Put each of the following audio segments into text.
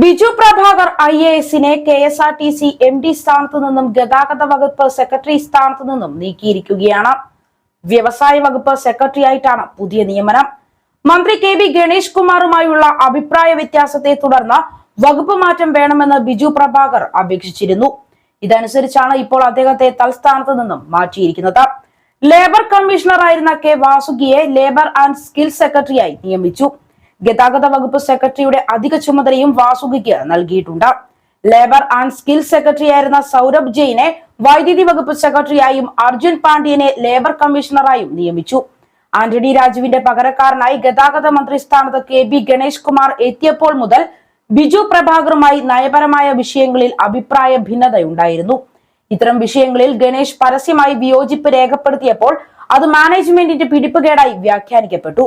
Biju Prabhakar I A എസിനെ K S R T C M D സ്ഥാനത്ത് നിന്നും ഗതാഗത വകുപ്പ് സെക്രട്ടറി സ്ഥാനത്തു നിന്നും നീക്കിയിരിക്കുകയാണ്. വ്യവസായ വകുപ്പ് സെക്രട്ടറി ആയിട്ടാണ് പുതിയ നിയമനം. മന്ത്രി കെ വി ഗണേഷ് കുമാറുമായുള്ള അഭിപ്രായ വ്യത്യാസത്തെ തുടർന്ന് വകുപ്പ് മാറ്റം വേണമെന്ന് ബിജു പ്രഭാകർ അപേക്ഷിച്ചിരുന്നു. ഇതനുസരിച്ചാണ് ഇപ്പോൾ അദ്ദേഹത്തെ തൽസ്ഥാനത്ത് നിന്നും മാറ്റിയിരിക്കുന്നത്. ലേബർ കമ്മീഷണറായിരുന്ന കെ വാസുകിയെ ലേബർ ആൻഡ് സ്കിൽ സെക്രട്ടറിയായി നിയമിച്ചു. ഗതാഗത വകുപ്പ് സെക്രട്ടറിയുടെ അധിക ചുമതലയും വാസുകിക്ക് നൽകിയിട്ടുണ്ട്. ലേബർ ആൻഡ് സ്കിൽ സെക്രട്ടറി ആയിരുന്ന സൗരഭ് ജെയിനെ വൈദ്യുതി വകുപ്പ് സെക്രട്ടറിയായും അർജുൻ പാണ്ഡ്യനെ ലേബർ കമ്മീഷണറായും നിയമിച്ചു. ആന്റണി രാജുവിന്റെ പകരക്കാരനായി ഗതാഗത മന്ത്രി സ്ഥാനത്ത് കെ ബി ഗണേഷ് കുമാർ എത്തിയപ്പോൾ മുതൽ ബിജു പ്രഭാകറുമായി നയപരമായ വിഷയങ്ങളിൽ അഭിപ്രായ ഭിന്നതയുണ്ടായിരുന്നു. ഇത്തരം വിഷയങ്ങളിൽ ഗണേഷ് പരസ്യമായി വിയോജിപ്പ് രേഖപ്പെടുത്തിയപ്പോൾ അത് മാനേജ്മെന്റിന്റെ പിടിപ്പുകേടായി വ്യാഖ്യാനിക്കപ്പെട്ടു.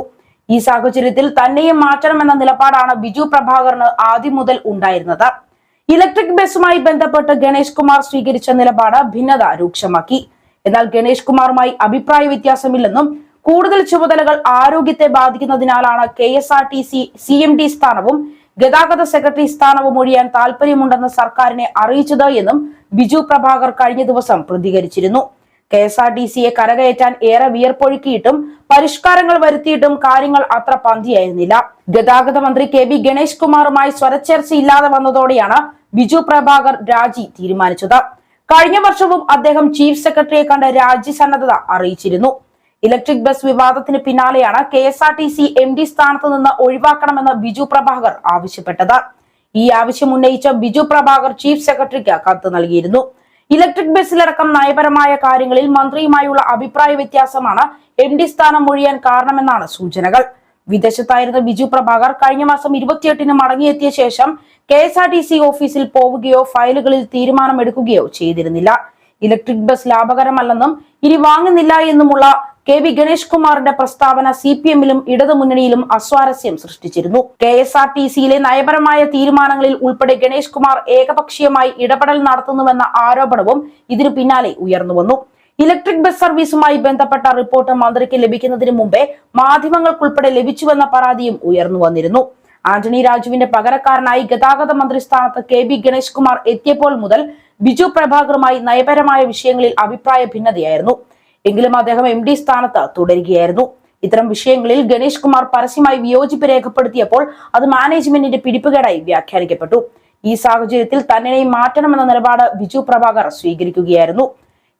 ഈ സാഹചര്യത്തിൽ തന്നെയും മാറ്റണമെന്ന നിലപാടാണ് ബിജു പ്രഭാകറിന് ആദ്യം മുതൽ ഉണ്ടായിരുന്നത്. ഇലക്ട്രിക് ബസ്സുമായി ബന്ധപ്പെട്ട് ഗണേഷ് കുമാർ സ്വീകരിച്ച നിലപാട് ഭിന്നത രൂക്ഷമാക്കി. എന്നാൽ ഗണേഷ് കുമാറുമായി അഭിപ്രായ വ്യത്യാസമില്ലെന്നും കൂടുതൽ ചുമതലകൾ ആരോഗ്യത്തെ ബാധിക്കുന്നതിനാലാണ് K S R T C C M D സ്ഥാനവും ഗതാഗത സെക്രട്ടറി സ്ഥാനവും ഒഴിയാൻ താല്പര്യമുണ്ടെന്ന് സർക്കാരിനെ അറിയിച്ചത് എന്നും ബിജു പ്രഭാകർ കഴിഞ്ഞ ദിവസം പ്രതികരിച്ചിരുന്നു. കെ എസ് ആർ ടി സിയെ കരകയറ്റാൻ ഏറെ വിയർപ്പൊഴുക്കിയിട്ടും പരിഷ്കാരങ്ങൾ വരുത്തിയിട്ടും കാര്യങ്ങൾ അത്ര പന്തിയായിരുന്നില്ല. ഗതാഗത മന്ത്രി കെ വി ഗണേഷ് കുമാറുമായി സ്വരച്ചേർച്ചയില്ലാതെ വന്നതോടെയാണ് ബിജു പ്രഭാകർ രാജി തീരുമാനിച്ചത്. കഴിഞ്ഞ വർഷവും അദ്ദേഹം ചീഫ് സെക്രട്ടറിയെ കണ്ട് രാജി സന്നദ്ധത അറിയിച്ചിരുന്നു. ഇലക്ട്രിക് ബസ് വിവാദത്തിന് പിന്നാലെയാണ് K S R T C M D സ്ഥാനത്ത് നിന്ന് ഒഴിവാക്കണമെന്ന് ബിജു പ്രഭാകർ ആവശ്യപ്പെട്ടത്. ഈ ആവശ്യം ഉന്നയിച്ച ബിജു പ്രഭാകർ ചീഫ് സെക്രട്ടറിക്ക് കത്ത് നൽകിയിരുന്നു. ഇലക്ട്രിക് ബസ്സിലടക്കം നയപരമായ കാര്യങ്ങളിൽ മന്ത്രിയുമായുള്ള അഭിപ്രായ വ്യത്യാസമാണ് എം ഡി സ്ഥാനം ഒഴിയാൻ കാരണമെന്നാണ് സൂചനകൾ. വിദേശത്തായിരുന്ന ബിജു പ്രഭാകർ കഴിഞ്ഞ മാസം ഇരുപത്തിയെട്ടിന് മടങ്ങിയെത്തിയ ശേഷം K S R T C ഓഫീസിൽ പോവുകയോ ഫയലുകളിൽ തീരുമാനമെടുക്കുകയോ ചെയ്തിരുന്നില്ല. ഇലക്ട്രിക് ബസ് ലാഭകരമല്ലെന്നും ഇനി വാങ്ങുന്നില്ല എന്നുമുള്ള കെ വി ഗണേഷ് കുമാറിന്റെ പ്രസ്താവന സി പി എമ്മിലും ഇടതുമുന്നണിയിലും അസ്വാരസ്യം സൃഷ്ടിച്ചിരുന്നു. കെ എസ് ആർ ടി സിയിലെ നയപരമായ തീരുമാനങ്ങളിൽ ഉൾപ്പെടെ ഗണേഷ് കുമാർ ഏകപക്ഷീയമായി ഇടപെടൽ നടത്തുന്നുവെന്ന ആരോപണവും ഇതിനു പിന്നാലെ ഉയർന്നുവന്നു ഇലക്ട്രിക് ബസ് സർവീസുമായി ബന്ധപ്പെട്ട റിപ്പോർട്ട് മന്ത്രിക്ക് ലഭിക്കുന്നതിന് മുമ്പേ മാധ്യമങ്ങൾക്കുൾപ്പെടെ ലഭിച്ചുവെന്ന പരാതിയും ഉയർന്നു വന്നിരുന്നു. ആന്റണി രാജുവിന്റെ പകരക്കാരനായി ഗതാഗത മന്ത്രി സ്ഥാനത്ത് കെ ബി ഗണേഷ് കുമാർ എത്തിയപ്പോൾ മുതൽ ബിജു പ്രഭാകറുമായി നയപരമായ വിഷയങ്ങളിൽ അഭിപ്രായ ഭിന്നതയായിരുന്നു. എങ്കിലും അദ്ദേഹം എം ഡി സ്ഥാനത്ത് തുടരുകയായിരുന്നു. ഇത്തരം വിഷയങ്ങളിൽ ഗണേഷ് കുമാർ പരസ്യമായി വിയോജിപ്പ് രേഖപ്പെടുത്തിയപ്പോൾ അത് മാനേജ്മെന്റിന്റെ പിടിപ്പുകേടായി വ്യാഖ്യാനിക്കപ്പെട്ടു. ഈ സാഹചര്യത്തിൽ തന്നെ മാറ്റണമെന്ന നിലപാട് Biju Prabhakar സ്വീകരിക്കുകയായിരുന്നു.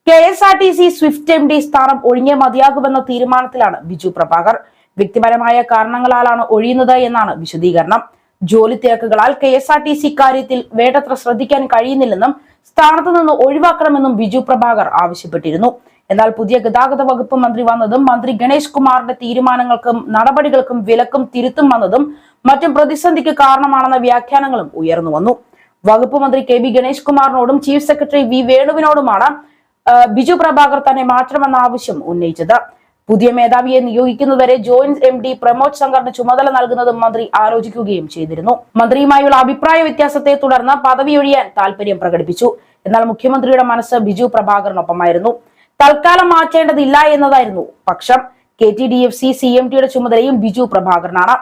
K S R T C swift M D സ്ഥാനം ഒഴിഞ്ഞേ മതിയാകുമെന്ന തീരുമാനത്തിലാണ് ബിജു പ്രഭാകർ. വ്യക്തിപരമായ കാരണങ്ങളാലാണ് ഒഴിയുന്നത് എന്നാണ് വിശദീകരണം. ജോലി തിരക്കുകളാൽ K S R T C കാര്യത്തിൽ വേണ്ടത്ര ശ്രദ്ധിക്കാൻ കഴിയുന്നില്ലെന്നും സ്ഥാനത്ത് നിന്ന് ഒഴിവാക്കണമെന്നും ബിജു പ്രഭാകർ ആവശ്യപ്പെട്ടിരുന്നു. എന്നാൽ പുതിയ ഗതാഗത വകുപ്പ് മന്ത്രി വന്നതും മന്ത്രി ഗണേഷ് കുമാറിന്റെ തീരുമാനങ്ങൾക്കും നടപടികൾക്കും വിലക്കും തിരുത്തും വന്നതും മറ്റും പ്രതിസന്ധിക്ക് കാരണമാണെന്ന വ്യാഖ്യാനങ്ങളും ഉയർന്നു വന്നു. വകുപ്പ് മന്ത്രി കെ ബി ഗണേഷ് കുമാറിനോടും ചീഫ് സെക്രട്ടറി വി വേണുവിനോടുമാണ് ബിജു പ്രഭാകർ തന്നെ മാറ്റണമെന്ന ആവശ്യം ഉന്നയിച്ചത്. പുതിയ മേധാവിയെ നിയോഗിക്കുന്നതുവരെ ജോയിന്റ് എം ഡി പ്രമോദ് ശങ്കറിന് ചുമതല നൽകുന്നതും മന്ത്രി ആലോചിക്കുകയും ചെയ്തിരുന്നു. മന്ത്രിയുമായുള്ള അഭിപ്രായ വ്യത്യാസത്തെ തുടർന്ന് പദവി ഒഴിയാൻ താല്പര്യം പ്രകടിപ്പിച്ചു. എന്നാൽ മുഖ്യമന്ത്രിയുടെ മനസ്സ് ബിജു പ്രഭാകറിനൊപ്പമായിരുന്നു. തൽക്കാലം മാറ്റേണ്ടതില്ല എന്നതായിരുന്നു പക്ഷം K T D F C C M ടിയുടെ ചുമതലയും ബിജു പ്രഭാകരനാണ്.